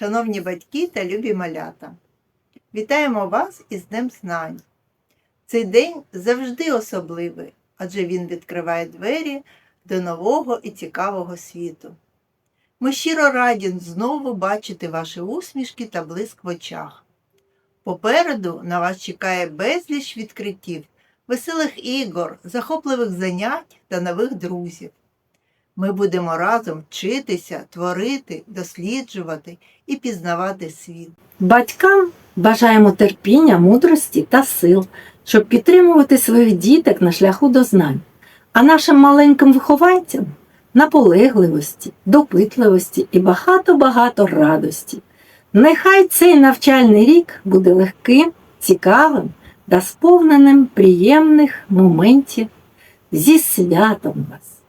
шановні батьки та любі малята. Вітаємо вас із Днем Знань. Цей день завжди особливий, адже він відкриває двері до нового і цікавого світу. Ми щиро раді знову бачити ваші усмішки та блиск в очах. Попереду на вас чекає безліч відкриттів, веселих ігор, захопливих занять та нових друзів. Ми будемо разом вчитися, творити, досліджувати і пізнавати світ. Батькам бажаємо терпіння, мудрості та сил, щоб підтримувати своїх діток на шляху до знань, а нашим маленьким вихованцям наполегливості, допитливості і багато-багато радості. Нехай цей навчальний рік буде легким, цікавим та сповненим приємних моментів зі святом вас!